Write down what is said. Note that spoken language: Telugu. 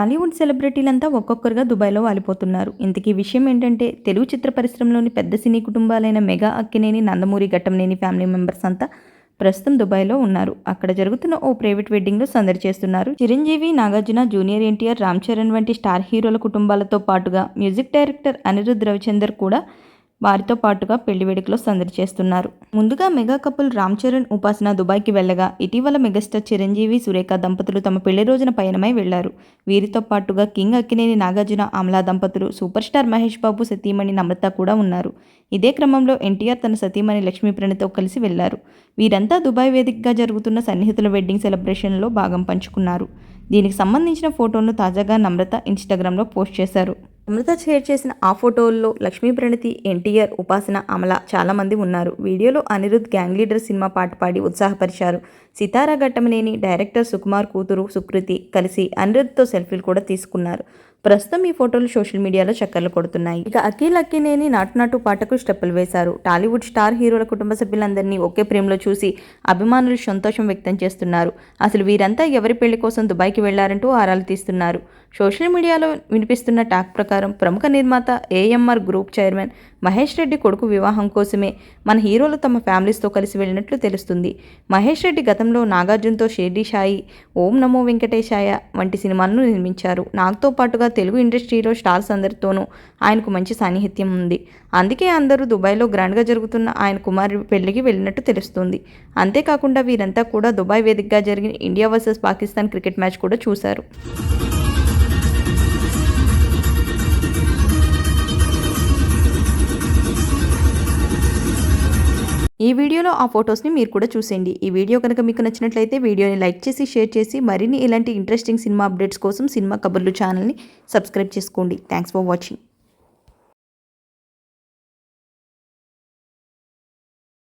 టాలీవుడ్ సెలబ్రిటీలంతా ఒక్కొక్కరుగా దుబాయ్లో వాలిపోతున్నారు. ఇంతకీ విషయం ఏంటంటే తెలుగు చిత్ర పరిశ్రమలోని పెద్ద సినీ కుటుంబాలైన mega Akkineni Nandamuri Ghattamaneni family members అంతా ప్రస్తుతం దుబాయ్లో ఉన్నారు. అక్కడ జరుగుతున్న ఓ ప్రైవేట్ వెడ్డింగ్లో సందడి చేస్తున్నారు. చిరంజీవి నాగార్జున జూనియర్ ఎన్టీఆర్ రామ్ చరణ్ వంటి స్టార్ హీరోల కుటుంబాలతో పాటుగా మ్యూజిక్ డైరెక్టర్ అనిరుద్ రవిచందర్ కూడా వారితో పాటుగా పెళ్ళి వేడుకలో సందడి చేస్తున్నారు. ముందుగా మెగా కపుల్ రామ్ చరణ్ ఉపాసన దుబాయ్కి వెళ్ళగా ఇటీవల మెగాస్టార్ చిరంజీవి సురేఖ దంపతులు తమ పెళ్ళి రోజున పయనమై వెళ్ళారు. వీరితో పాటుగా కింగ్ అక్కినేని నాగార్జున అమలా దంపతులు సూపర్ స్టార్ మహేష్ బాబు సతీమణి నమ్రత కూడా ఉన్నారు. ఇదే క్రమంలో ఎన్టీఆర్ తన సతీమణి లక్ష్మీప్రణితో కలిసి వెళ్ళారు. వీరంతా దుబాయ్ వేదికగా జరుగుతున్న సన్నిహితుల వెడ్డింగ్ సెలబ్రేషన్లో భాగం పంచుకున్నారు. దీనికి సంబంధించిన ఫోటోను తాజాగా నమ్రత ఇన్స్టాగ్రామ్లో పోస్ట్ చేశారు. అమృత షేర్ చేసిన ఆ ఫోటోల్లో లక్ష్మీ ప్రణతి ఎన్టీఆర్ ఉపాసన అమల చాలామంది ఉన్నారు. వీడియోలో అనిరుద్ గ్యాంగ్ లీడర్ సినిమా పాట పాడి ఉత్సాహపరిచారు. సితారా ఘట్టమనేని డైరెక్టర్ సుకుమార్ కూతురు సుకృతి కలిసి అనిరుద్తో సెల్ఫీలు కూడా తీసుకున్నారు. ప్రస్తుతం ఈ ఫోటోలు సోషల్ మీడియాలో చక్కర్లు కొడుతున్నాయి. ఇక అఖిల్ అక్కినేని నాటు నాటు పాటకు స్టెప్పులు వేశారు. టాలీవుడ్ స్టార్ హీరోల కుటుంబ సభ్యులందరినీ ఒకే ప్రేమలో చూసి అభిమానులు సంతోషం వ్యక్తం చేస్తున్నారు. అసలు వీరంతా ఎవరి పెళ్ళి కోసం దుబాయ్కి వెళ్ళారంటూ ఆరాలు తీస్తున్నారు. సోషల్ మీడియాలో వినిపిస్తున్న టాక్ ప్రకారం ప్రముఖ నిర్మాత AMR group chairman Mahesh Reddy కొడుకు వివాహం కోసమే మన హీరోలు తమ ఫ్యామిలీస్తో కలిసి వెళ్ళినట్లు తెలుస్తుంది. మహేష్ రెడ్డి గతంలో నాగార్జునతో షేర్డీ షాయి ఓం నమో వెంకటేశాయ వంటి సినిమాలను నిర్మించారు. నాగతో పాటుగా తెలుగు ఇండస్ట్రీలో స్టార్స్ అందరితోనూ ఆయనకు మంచి సాన్నిహిత్యం ఉంది. అందుకే అందరూ దుబాయ్లో గ్రాండ్గా జరుగుతున్న ఆయన కుమారి పెళ్ళికి వెళ్ళినట్టు తెలుస్తుంది. అంతేకాకుండా వీరంతా కూడా దుబాయ్ వేదికగా జరిగిన India versus Pakistan cricket match కూడా చూశారు. ఈ వీడియోలో ఆ ఫొటోస్ని మీరు కూడా చూసేయండి. ఈ వీడియో కనుక మీకు నచ్చినట్లయితే వీడియోని లైక్ చేసి షేర్ చేసి మరిన్ని ఇలాంటి ఇంట్రెస్టింగ్ సినిమా అప్డేట్స్ కోసం సినిమా కబుర్లు ఛానల్ని సబ్స్క్రైబ్ చేసుకోండి. Thanks for watching